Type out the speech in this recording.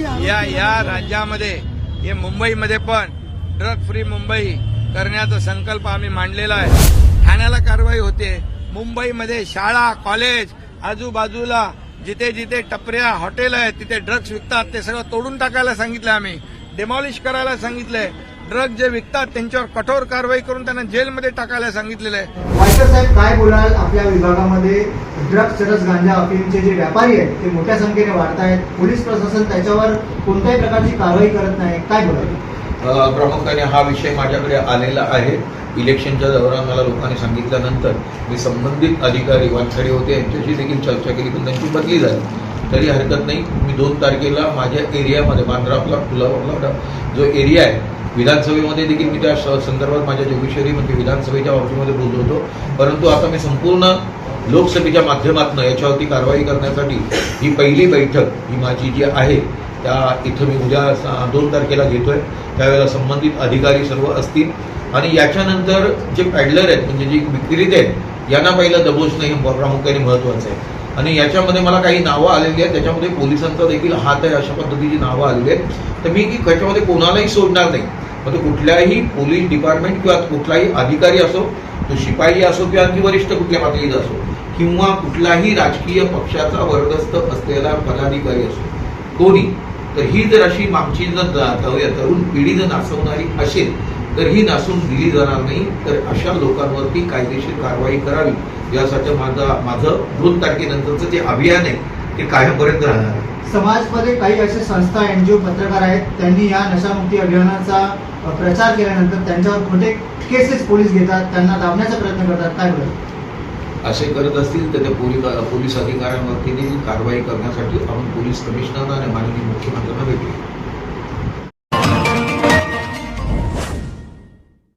या या. राज्यामध्ये हे मुंबईमध्ये पण ड्रग फ्री मुंबई करण्याचा संकल्प आम्ही मांडलेला आहे. ठाण्याला कारवाई होते. मुंबईमध्ये शाळा कॉलेज आजूबाजूला जिथे जिथे टपऱ्या हॉटेल आहेत तिथे ड्रग्ज विकतात ते सगळं तोडून टाकायला सांगितलं आम्ही. डेमॉलिश करायला सांगितलंय. ड्रग जे विकतात त्यांच्यावर कठोर कारवाई करून त्यांना जेलमध्ये टाकायला सांगितलेलं आहे. वायकर साहेब काय बोलाल? आपल्या विभागामध्ये ड्रग्ज चरस गांजा अफीमचे जे व्यापारी आहेत ते मोठ्या संख्येने वाढत आहेत पोलीस प्रशासन त्याच्यावर कोणत्याही प्रकारची कारवाई करत नाही. काय बोलाल? प्रामुख्याने हा विषय माझ्याकडे आलेला आहे. इलेक्शनच्या दौरान मला लोकांनी सांगितल्यानंतर मी संबंधित अधिकारी वानखडे होते यांच्याशी देखील चर्चा केली पण त्यांची बदली झाली. तरी हरकत नाही. मी दोन तारखेला माझ्या एरियामध्ये बांद्रापला फुलावरला जो एरिया आहे विधानसभेमध्ये देखील मी त्या स- संदर्भात माझ्या जोगेश्वरी म्हणजे विधानसभेच्या बाबतीमध्ये बोललो होतो. परंतु आता मी संपूर्ण लोकसभेच्या माध्यमातून याच्यावरती कारवाई करण्यासाठी ही पहिली बैठक ही माझी जी आहे त्या इथं मी उद्या दोन तारखेला घेतोय. त्यावेळेला संबंधित अधिकारी सर्व असतील. आणि याच्यानंतर जे पॅडलर आहेत म्हणजे जे विक्रेते आहेत यांना पहिलं दबोचणं हे प्रामुख्याने महत्वाचं आहे. आणि याच्यामध्ये मला काही नावं आलेली आहेत. त्याच्यामध्ये पोलिसांचा देखील हात आहे अशा पद्धतीची नावं आलेली आहेत. तर मी की त्याच्यामध्ये कोणालाही सोडणार नाही. मग तो कुठल्याही पोलीस डिपार्टमेंट किंवा कुठलाही अधिकारी असो तो शिपाई असो किंवा आणखी वरिष्ठ कुठल्या पातळीचा असो किंवा कुठलाही राजकीय पक्षाचा वर्गस्थ असलेला पदाधिकारी असो कोणी तर ही जर अशी मागची जर तरुण पिढी जर नाचवणारी असेल तर ही नासून दिली जाणार नाही. तर अशा लोकांवरती कायदेशीर कारवाई करावी. यासाठी माझा माझं दोन तारखेनंतरचं जे अभियान आहे ते कायमपर्यंत राहणार आहे. समाजमध्ये काही असे संस्था एनजीओ पत्रकार आहेत त्यांनी या नशामुक्ती अभियानाचा प्रचार केल्यानंतर त्यांच्यावर खोटे केसेस पोलीस घेतात त्यांना दाबण्याचा प्रयत्न करतात. काय बोलाल असे करत असतील तर त्या पोलीस पोलीस अधिकाऱ्यांवरती कारवाई करण्यासाठी आपण पोलीस कमिशनर आणि माननीय मुख्यमंत्र्यांना भेटू